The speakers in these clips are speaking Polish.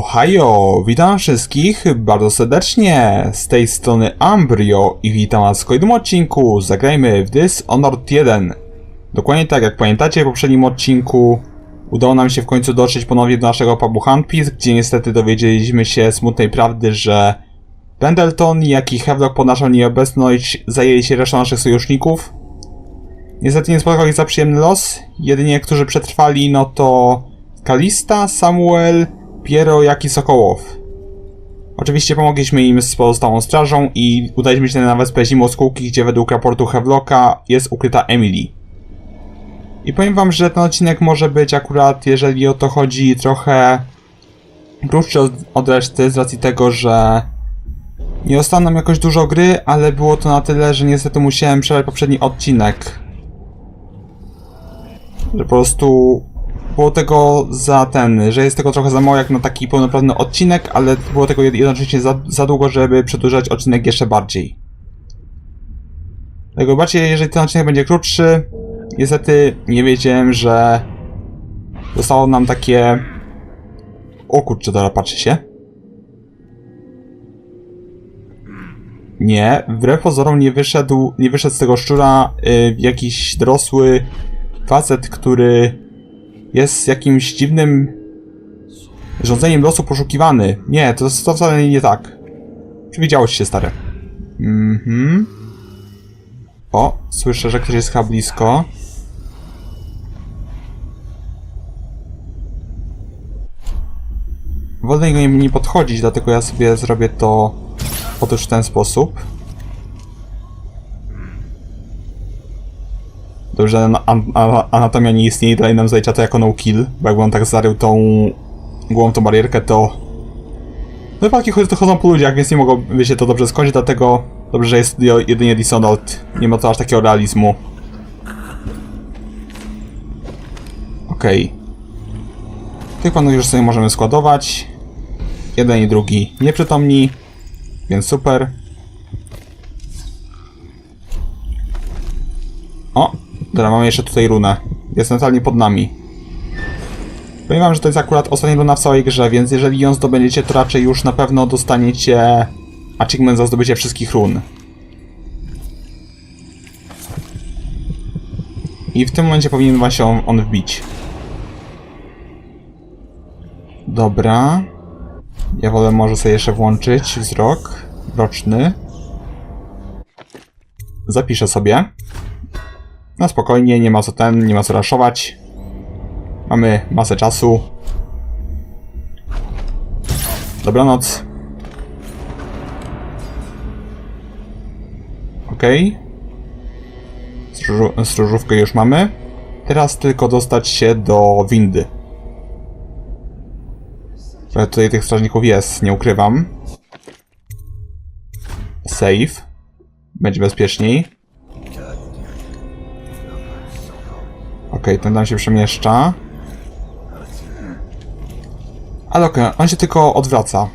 Ohio! Witam wszystkich bardzo serdecznie! Z tej strony Ambrio i witam was w kolejnym odcinku. Zagrajmy w Dishonored 1. Dokładnie tak jak pamiętacie w poprzednim odcinku udało nam się w końcu dotrzeć ponownie do naszego pubu Handpiece, gdzie niestety dowiedzieliśmy się smutnej prawdy, że Pendleton, jak i Havelock pod naszą nieobecność zajęli się resztą naszych sojuszników. Niestety nie spotkał ich za przyjemny los. Jedynie, którzy przetrwali, no to Kalista, Samuel, Piero, jak i Sokołow. Oczywiście pomogliśmy im z pozostałą strażą i udaliśmy się na wyspę Zimoskółki, gdzie według raportu Havelocka jest ukryta Emily. I powiem wam, że ten odcinek może być akurat, jeżeli o to chodzi, trochę krótszy od, od reszty, z racji tego, że nie zostało nam jakoś dużo gry, ale było to na tyle, że niestety musiałem przerwać poprzedni odcinek. Że po prostu było tego za ten, że jest tego trochę za mało jak na taki pełnoprawny odcinek, ale było tego jed- jednocześnie za, za długo, żeby przedłużać odcinek jeszcze bardziej. Dlatego bardziej, jeżeli ten odcinek będzie krótszy, niestety nie wiedziałem, że zostało nam takie... O kurczę, dobra, patrzy się. Nie, wbrew pozorom nie wyszedł, nie wyszedł z tego szczura y, jakiś dorosły facet, który jest jakimś dziwnym rządzeniem losu poszukiwany. Nie, to, to wcale nie tak. Przewidziało ci się, stare. Mhm. O, słyszę, że ktoś jest chyba blisko. Wolę nie, nie podchodzić, dlatego ja sobie zrobię to otóż w ten sposób. Ana- ana- anatomia nie istnieje, dalej nam zalicza to jako no kill, bo jakby on tak zarył tą głową tą barierkę, to... No wypadki chodzą, chodzą po ludziach, więc nie mogłoby się to dobrze skończyć, dlatego dobrze, że jest jedynie Dishonored. Nie ma to aż takiego realizmu. Okej. Tych panów już sobie możemy składować. Jeden i drugi nieprzytomni, więc super. O, dobra, mamy jeszcze tutaj runę. Jest totalnie pod nami. Wam, że to jest akurat ostatnia runa w całej grze, więc jeżeli ją zdobędziecie, to raczej już na pewno dostaniecie achievement za zdobycie wszystkich run. I w tym momencie powinien wam się on wbić. Dobra. Ja wolę może sobie jeszcze włączyć wzrok roczny. Zapiszę sobie. No spokojnie, nie ma co ten, nie ma co raszować. Mamy masę czasu. Dobranoc. Okej. Okay. Stróżówkę już mamy. Teraz tylko dostać się do windy. Trochę tutaj tych strażników jest, nie ukrywam. Save. Będzie bezpieczniej. Okej, ten tam się przemieszcza. Ale okej, on się tylko odwraca.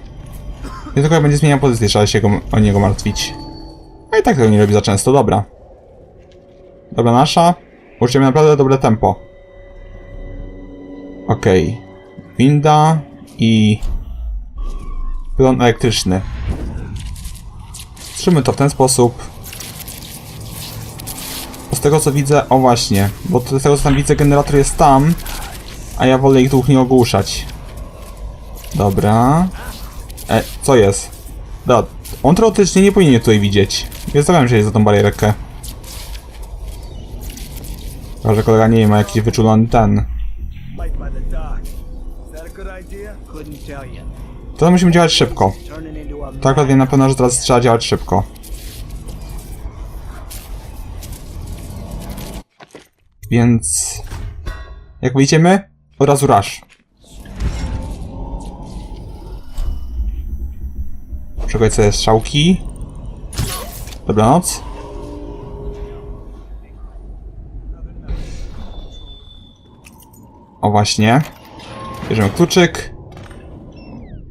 Nie tylko będzie zmieniał pozycję, trzeba się go, o niego martwić. A i tak tego nie robi za często, dobra. Dobra nasza. Uczymy naprawdę dobre tempo. Okej. Winda i... Pylon elektryczny. Trzymy to w ten sposób. Z tego co widzę, o właśnie, bo z tego co tam widzę, generator jest tam, a ja wolę ich dwóch nie ogłuszać. Dobra. E, co jest? Da, on teoretycznie nie powinien tutaj widzieć. Nie zastanawiam się za tą barierkę. Chyba, że kolega nie ma jakiś wyczulony ten. To musimy działać szybko. Tak wiem na pewno, że teraz trzeba działać szybko. Więc... Jak wyjdziemy, od razu rush. Szukać sobie strzałki. Dobranoc. O właśnie. Bierzemy kluczyk.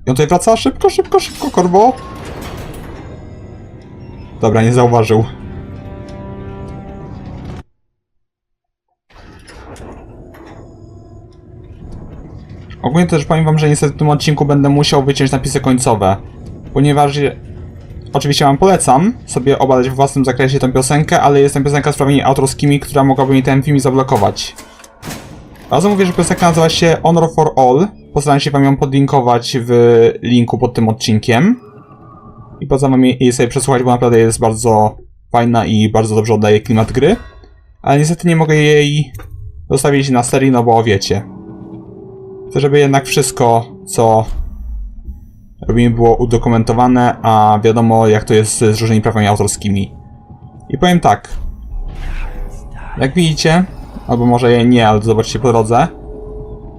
I on tutaj wraca szybko, szybko, szybko, korbo. Dobra, nie zauważył. Ogólnie też powiem wam, że niestety w tym odcinku będę musiał wyciąć napisy końcowe, ponieważ oczywiście wam polecam sobie obadać w własnym zakresie tę piosenkę, ale jest to piosenka z prawami autorskimi, która mogłaby mi ten film zablokować. Razem mówię, że piosenka nazywa się Honor for All. Postaram się wam ją podlinkować w linku pod tym odcinkiem. I poza wam jej sobie przesłuchać, bo naprawdę jest bardzo fajna i bardzo dobrze oddaje klimat gry. Ale niestety nie mogę jej zostawić na serii, no bo wiecie. Chcę, żeby jednak wszystko, co robimy było udokumentowane, a wiadomo jak to jest z różnymi prawami autorskimi. I powiem tak. Jak widzicie, albo może nie, ale zobaczcie po drodze.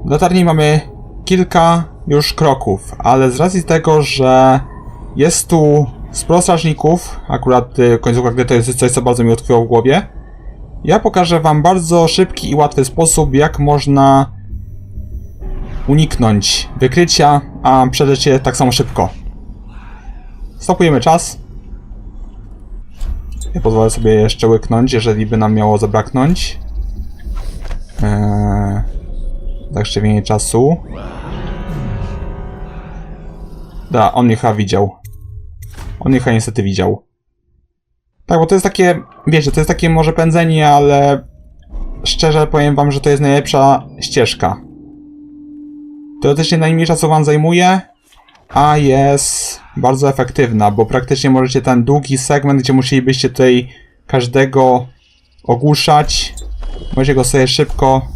W latarni mamy kilka już kroków, ale z racji tego, że jest tu sporo strażników, akurat y, końcówka gry to jest coś, co bardzo mi utkwiło w głowie, ja pokażę wam bardzo szybki i łatwy sposób, jak można uniknąć wykrycia, a przedrzeć je tak samo szybko. Stopujemy czas. Ja pozwolę sobie jeszcze łyknąć, jeżeli by nam miało zabraknąć. Eee, czasu. Da, on mnie chyba widział. On mnie chyba niestety widział. Tak, bo to jest takie, wiecie, to jest takie może pędzenie, ale szczerze powiem wam, że to jest najlepsza ścieżka. Teoretycznie najmniej czasu wam zajmuje, a jest bardzo efektywna, bo praktycznie możecie ten długi segment, gdzie musielibyście tutaj każdego ogłuszać, możecie go sobie szybko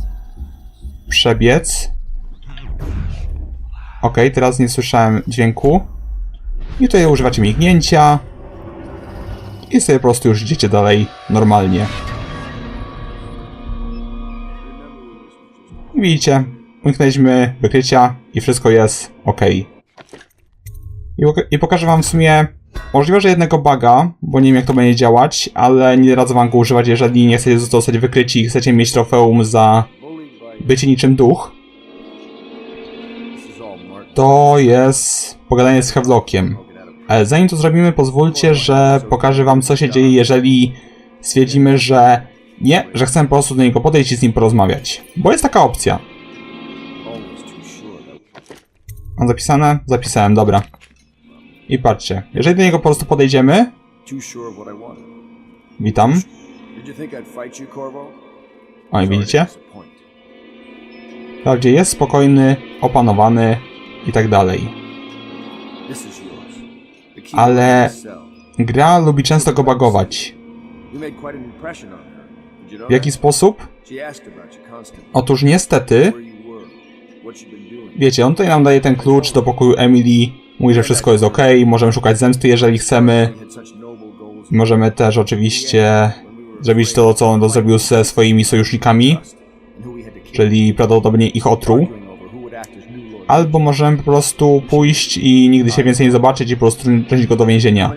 przebiec. Ok, teraz nie słyszałem dźwięku. I tutaj używacie mignięcia. I sobie po prostu już idziecie dalej normalnie. Widzicie, uniknęliśmy wykrycia i wszystko jest ok. I, I pokażę wam w sumie możliwe, że jednego buga, bo nie wiem jak to będzie działać, ale nie radzę wam go używać, jeżeli nie chcecie zostać wykryci i chcecie mieć trofeum za bycie niczym duch. To jest pogadanie z Hevlockiem. Ale zanim to zrobimy, pozwólcie, że pokażę wam, co się dzieje, jeżeli stwierdzimy, że nie, że chcemy po prostu do niego podejść i z nim porozmawiać. Bo jest taka opcja. Mam zapisane? Zapisałem, dobra. I patrzcie, jeżeli do niego po prostu podejdziemy, witam. Did you think I'd fight you, Corvo? O, i Sorry to widzicie? Wprawdzie jest spokojny, opanowany i tak dalej. Ale-. Gra lubi często go bagować. W jaki sposób? Otóż niestety, wiecie, on tutaj nam daje ten klucz do pokoju Emily, mówi, że wszystko jest ok, możemy szukać zemsty, jeżeli chcemy. Możemy też oczywiście zrobić to, co on zrobił ze swoimi sojusznikami, czyli prawdopodobnie ich otruł. Albo możemy po prostu pójść i nigdy się więcej nie zobaczyć i po prostu wrzucić go do więzienia.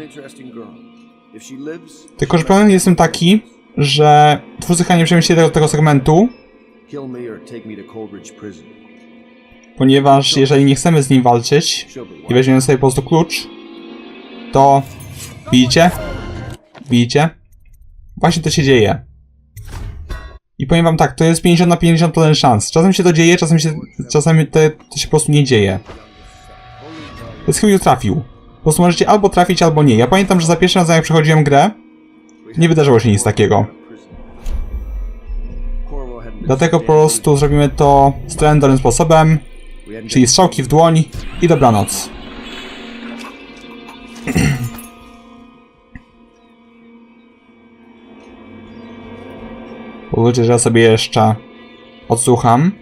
Tylko, że problem jest w tym taki, że twórcy chyba nie przemyśleli tego, tego segmentu, ponieważ jeżeli nie chcemy z nim walczyć i weźmiemy sobie po prostu klucz, to widzicie? Widzicie? Właśnie to się dzieje. I powiem wam tak, to jest 50 na 50 ten szans. Czasem się to dzieje, czasem się, czasem to, się po prostu nie dzieje. Jest chyba trafił. Po prostu możecie albo trafić, albo nie. Ja pamiętam, że za pierwszym razem jak przechodziłem grę, nie wydarzyło się nic takiego. Dlatego po prostu zrobimy to strendernym sposobem, czyli strzałki w dłoń i dobranoc. Pozwólcie, że ja sobie jeszcze odsłucham.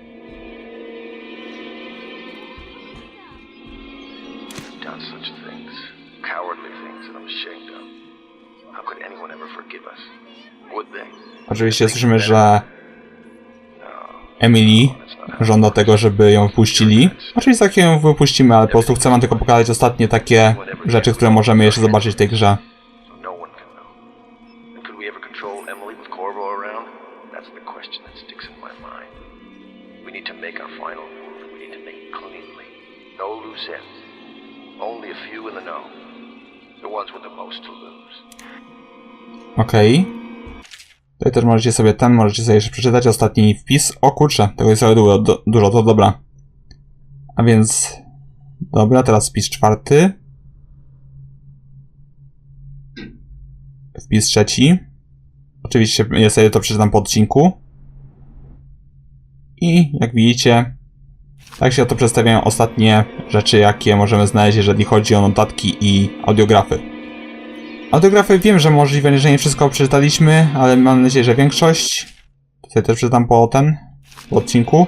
Oczywiście słyszymy, że Emily żąda tego, żeby ją wypuścili. Oczywiście tak ją wypuścimy, ale po prostu chcę wam tylko pokazać ostatnie takie rzeczy, które możemy jeszcze zobaczyć w tej grze. So no Tutaj też możecie sobie ten, możecie sobie jeszcze przeczytać ostatni wpis. O kurczę, tego jest dużo, du- dużo, to dobra. A więc... Dobra, teraz wpis czwarty. Wpis trzeci. Oczywiście ja sobie to przeczytam po odcinku. I jak widzicie, tak się oto przedstawiają ostatnie rzeczy, jakie możemy znaleźć, jeżeli chodzi o notatki i audiografy. Audiografy wiem, że możliwe, że nie wszystko przeczytaliśmy, ale mam nadzieję, że większość. Tutaj też przeczytam po ten, po odcinku.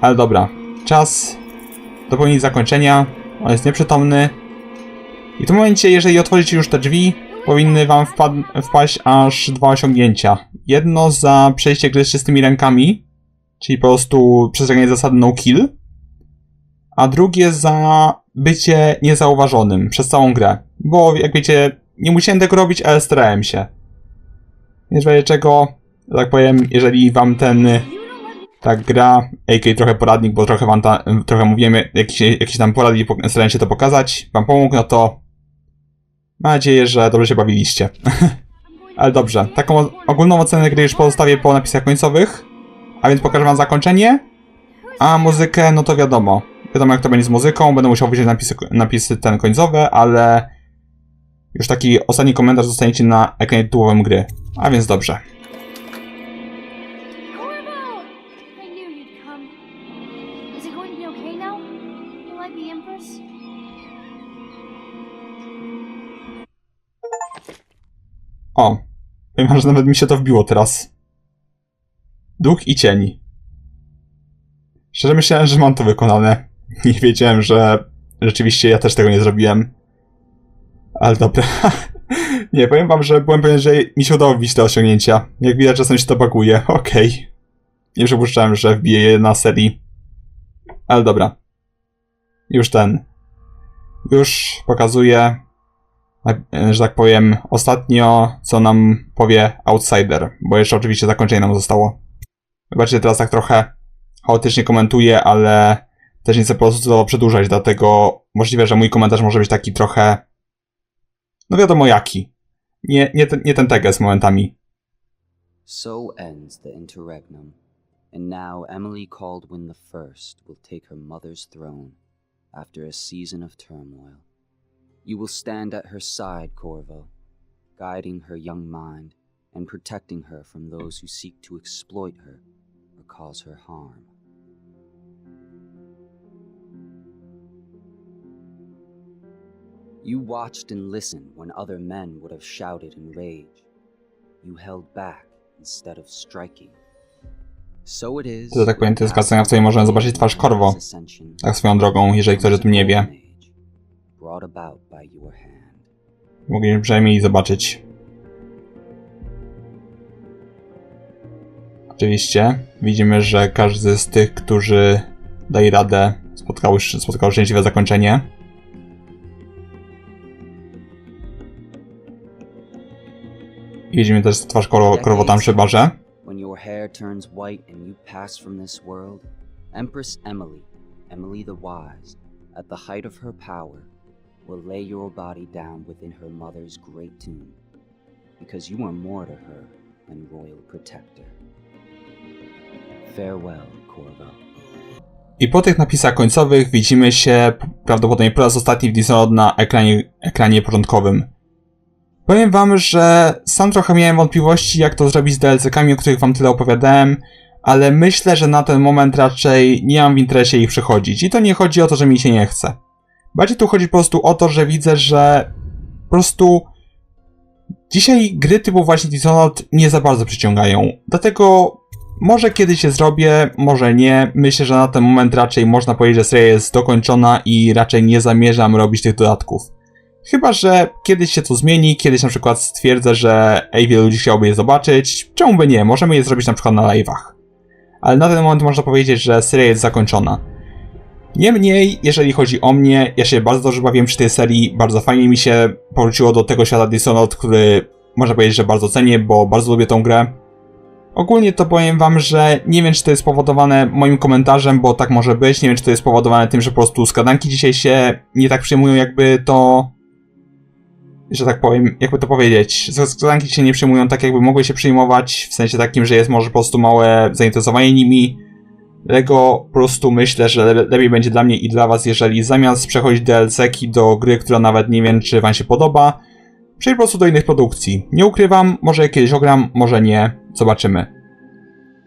Ale dobra, czas dopełnić zakończenia. On jest nieprzytomny. I w tym momencie, jeżeli otworzycie już te drzwi, powinny wam wpad- wpaść aż dwa osiągnięcia. Jedno za przejście gry z czystymi rękami, czyli po prostu przestrzeganie zasady no kill, a drugie za bycie niezauważonym przez całą grę. Bo jak wiecie, nie musiałem tego robić, ale starałem się. Więc razie czego, że tak powiem, jeżeli wam ten tak gra, a.k.a. trochę poradnik, bo trochę wam ta, trochę mówiłem, jakiś, jakiś tam poradnik, starałem się to pokazać, wam pomógł, no to mam nadzieję, że dobrze się bawiliście. Ale dobrze, taką ogólną ocenę gry już pozostawię po napisach końcowych, a więc pokażę wam zakończenie, a muzykę, no to wiadomo. Wiadomo jak to będzie z muzyką, będę musiał wyjrzeć napisy, napisy ten końcowe, ale już taki ostatni komentarz dostaniecie na ekranie tytułowym gry. A więc dobrze. O, wam, że nawet mi się to wbiło teraz. Duch i cień. Szczerze myślałem, że mam to wykonane. Nie wiedziałem, że rzeczywiście ja też tego nie zrobiłem. Ale dobra. nie, powiem wam, że byłem pewien, że mi się udało wbić te osiągnięcia. Jak widać, czasem się to baguje. Okej. Nie przypuszczałem, że wbiję je na serii. Ale dobra. Już ten. Już pokazuję tak, że tak powiem, ostatnio, co nam powie Outsider, bo jeszcze oczywiście zakończenie nam zostało. Wybaczcie, teraz tak trochę chaotycznie komentuję, ale chcę po prostu to przedłużać, dlatego możliwe, że mój komentarz może być taki trochę, no wiadomo jaki. Nie, nie, ten, nie ten momentami. So ends the interregnum, and now Emily Caldwin First will take her mother's throne after a season of turmoil. You will stand at her side, Corvo, guiding her young mind and protecting her from those who seek to exploit her or cause her harm. You watched and listened when other men would have shouted in rage. You held back instead of striking. So it is. To tak powiem, to jest cutscena, w której możemy zobaczyć twarz Corvo. Tak swoją drogą, jeżeli ktoś o tym nie wie. Mogliśmy przynajmniej zobaczyć. Oczywiście widzimy, że każdy z tych, którzy dali radę, spotkały, spotkało szczęśliwe zakończenie. Widzimy też twarz koro, krowo tam przy barze. When your hair turns white and you pass from this world, Empress Emily, Emily the Wise, at the height of her power, will lay your body down within her mother's great tomb, because you are more to her than royal protector. Farewell, Corvo. I po tych napisach końcowych widzimy się prawdopodobnie po raz ostatni w Dishonored na ekranie, ekranie początkowym. Powiem wam, że sam trochę miałem wątpliwości, jak to zrobić z DLC-kami, o których wam tyle opowiadałem, ale myślę, że na ten moment raczej nie mam w interesie ich przechodzić. I to nie chodzi o to, że mi się nie chce. Bardziej tu chodzi po prostu o to, że widzę, że po prostu dzisiaj gry typu właśnie Dishonored nie za bardzo przyciągają. Dlatego może kiedyś je zrobię, może nie. Myślę, że na ten moment raczej można powiedzieć, że seria jest dokończona i raczej nie zamierzam robić tych dodatków. Chyba, że kiedyś się to zmieni, kiedyś na przykład stwierdzę, że ej, wielu ludzi chciałoby je zobaczyć. Czemu by nie? Możemy je zrobić na przykład na live'ach. Ale na ten moment można powiedzieć, że seria jest zakończona. Niemniej, jeżeli chodzi o mnie, ja się bardzo dobrze bawiłem przy tej serii, bardzo fajnie mi się porzuciło do tego świata Dishonored, który można powiedzieć, że bardzo cenię, bo bardzo lubię tą grę. Ogólnie to powiem wam, że nie wiem, czy to jest spowodowane moim komentarzem, bo tak może być. Nie wiem, czy to jest spowodowane tym, że po prostu skradanki dzisiaj się nie tak przyjmują, jakby to. Że tak powiem, jakby to powiedzieć. Skradanki się nie przyjmują tak, jakby mogły się przyjmować, w sensie takim, że jest może po prostu małe zainteresowanie nimi. Dlatego po prostu myślę, że le- lepiej będzie dla mnie i dla was, jeżeli zamiast przechodzić DLC-ki do gry, która nawet nie wiem, czy wam się podoba, przejść po prostu do innych produkcji. Nie ukrywam, może kiedyś ogram, może nie, zobaczymy.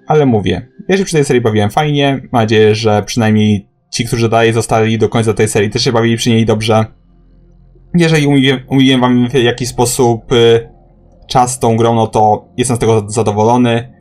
Ale mówię, ja się przy tej serii bawiłem fajnie, mam nadzieję, że przynajmniej ci, którzy dalej zostali do końca tej serii, też się bawili przy niej dobrze. Jeżeli umówiłem, wam w jakiś sposób y, czas tą grą, no to jestem z tego zadowolony.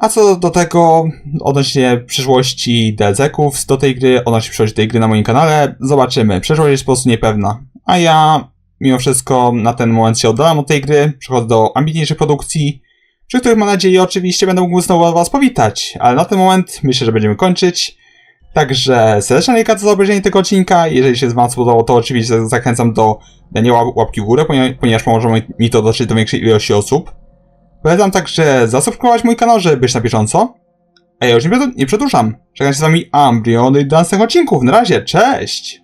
A co do tego, odnośnie przyszłości DLC-ków do tej gry, odnośnie przyszłości tej gry na moim kanale, zobaczymy. Przyszłość jest po prostu niepewna. A ja, mimo wszystko, na ten moment się oddalam od tej gry, przechodzę do ambitniejszych produkcji, przy których mam nadzieję oczywiście będę mógł znowu was powitać. Ale na ten moment myślę, że będziemy kończyć. Także serdecznie dziękuję za obejrzenie tego odcinka. Jeżeli się z wam spodobało, to oczywiście zachęcam do dania łap- łapki w górę, ponieważ- pomoże mi to dotrzeć do większej ilości osób. Polecam także zasubskrybować mój kanał, żeby być na bieżąco. A ja już nie, nie przedłużam. Żegnam się z wami Ambrion do następnych odcinków. Na razie, cześć!